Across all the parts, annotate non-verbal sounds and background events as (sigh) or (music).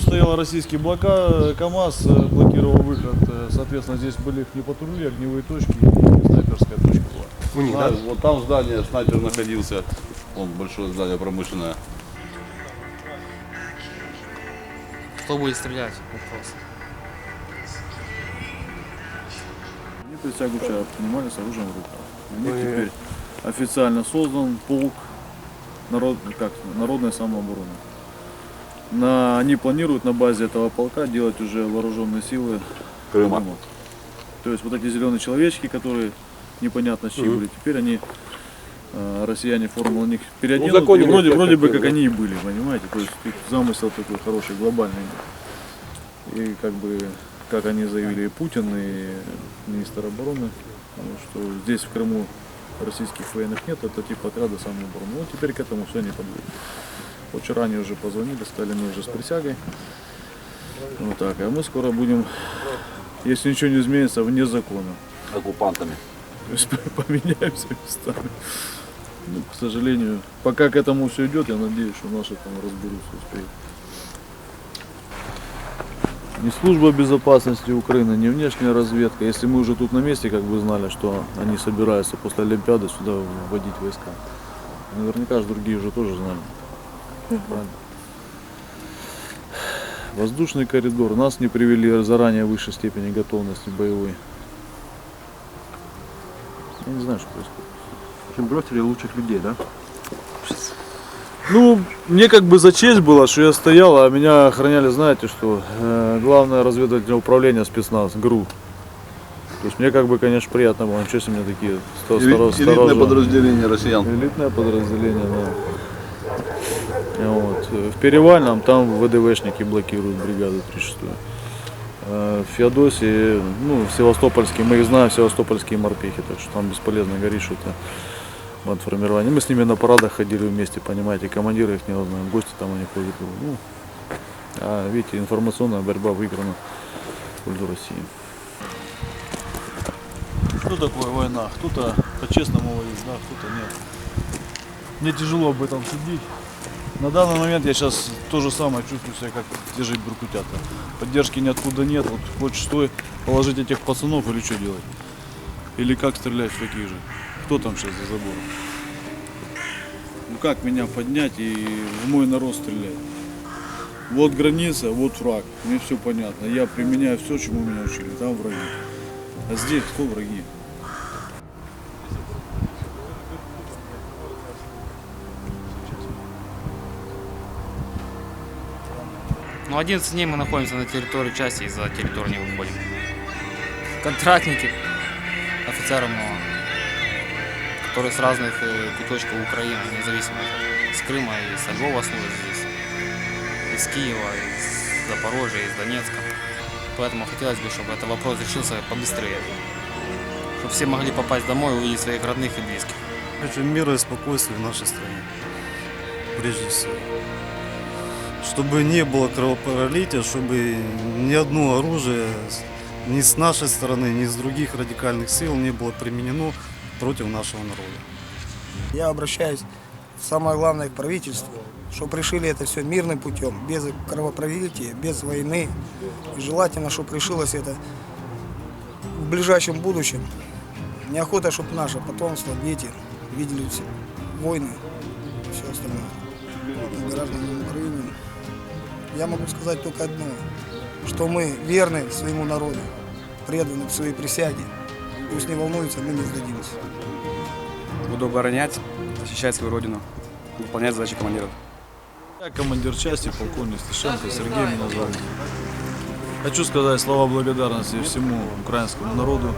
стоял российский блока, КАМАЗ э, блокировал выход. Э, Соответственно, здесь были их не патрули, огневые точки и снайперская точка была. У них, Да, вот там здание, снайпер находился. Вон большое здание промышленное. Кто будет стрелять? Вопрос. Они присягу вчера принимали с оружием в руках. У них Ой. теперь официально создан полк народ, как, народной самообороны. На, они планируют на базе этого полка делать уже вооруженные силы Крыма. Крыма. То есть вот эти зеленые человечки, которые непонятно чьи Мгм. были, теперь они э, россияне форму на них переоденут, и узаконили вроде, как вроде бы как да? они и были, понимаете, то есть их замысел такой хороший, глобальный. И как бы, как они заявили и Путин, и министр обороны, ну, что здесь в Крыму российских военных нет, это типа отряда самообороны. Вот теперь к этому все не подводит. Вчера они уже позвонили, стали мы уже с присягой. Вот так, а мы скоро будем, если ничего не изменится, вне закона. Оккупантами. То есть (laughs) поменяемся местами. Ну, к сожалению, пока к этому все идет, я надеюсь, что наши там разберутся, успеют. Ни служба безопасности Украины, ни внешняя разведка. Если мы уже тут на месте, как бы знали, что они собираются после Олимпиады сюда вводить войска. Наверняка же другие уже тоже знали. Правильно? Воздушный коридор. Нас не привели заранее в высшей степени готовности боевой. Я не знаю, что происходит. В общем, бросили лучших людей, да? Ну, мне как бы за честь было, что я стоял, а меня охраняли, знаете что, э, главное разведывательное управление спецназ, ГРУ. То есть мне как бы, конечно, приятно было, ничего себе мне такие сто- Эли- сторож- элитное сторожа. подразделение россиян. Элитное подразделение, да. Э, В Перевальном там ВДВшники блокируют бригаду 36 Э, В Феодосии, ну, в Севастопольске, мы их знаем, севастопольские морпехи, так что там бесполезно говорить, что это бандформирование. Мы с ними на парадах ходили вместе, понимаете, командиры их не знаем, гости там они ходят. Ну, а видите, информационная борьба выиграна в России. Что такое война? Кто-то по-честному воюет, да, кто-то нет. Мне тяжело об этом судить. На данный момент я сейчас то же самое чувствую себя, как те же беркутята. Поддержки ниоткуда нет. Вот хочешь стой, положить этих пацанов или что делать? Или как стрелять в таких же? Кто там сейчас за забором? Ну как меня поднять и в мой народ стрелять? Вот граница, вот враг. Мне все понятно. Я применяю все, чему меня учили. Там враги. А здесь кто враги? Ну, 11 дней мы находимся на территории части и за территорию не выходим. Контрактники, офицеры много, которые с разных э, куточков Украины, независимо с Крыма и с Львова служат здесь, из Киева, из Запорожья, из Донецка. Поэтому хотелось бы, чтобы этот вопрос решился побыстрее. Чтобы все могли попасть домой и увидеть своих родных и близких. Хочу мира и спокойствия в нашей стране. Прежде всего. Чтобы не было кровопролития, чтобы ни одно оружие ни с нашей стороны, ни с других радикальных сил не было применено против нашего народа. Я обращаюсь, самое главное, к правительству, чтобы решили это все мирным путем, без кровопролития, без войны. И желательно, чтобы решилось это в ближайшем будущем. Неохота, чтобы наше потомство, дети видели все войны все остальное. Гражданам Украины. Я могу сказать только одно, что мы верны своему народу, преданы в своей присяге. Пусть не волнуются, мы не сдадимся. Буду оборонять, защищать свою родину, выполнять задачи командиров. Я командир части, полковник Стешенко, Сергей меня зовут. Хочу сказать слова благодарности всему украинскому народу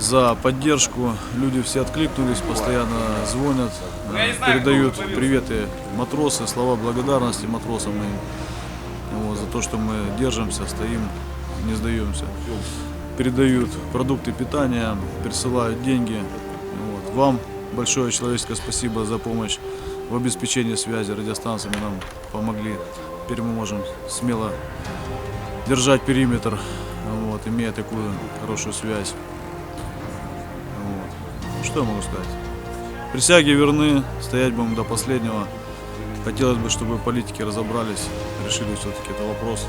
за поддержку. Люди все откликнулись, постоянно звонят, э, передают приветы матросы, слова благодарности матросам моим вот, за то, что мы держимся, стоим, не сдаемся. Передают продукты питания, присылают деньги. Вот. Вам большое человеческое спасибо за помощь в обеспечении связи радиостанциями нам помогли. Теперь мы можем смело держать периметр, вот, имея такую хорошую связь. Что я могу сказать? Присяги верны, стоять будем до последнего. Хотелось бы, чтобы политики разобрались, решили все-таки этот вопрос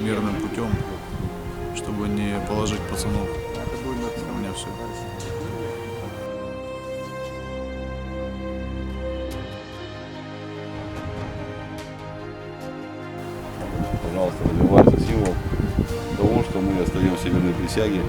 мирным путем, чтобы не положить пацанов. У меня все. Пожалуйста, развивается символ того, что мы остаемся верны присяге,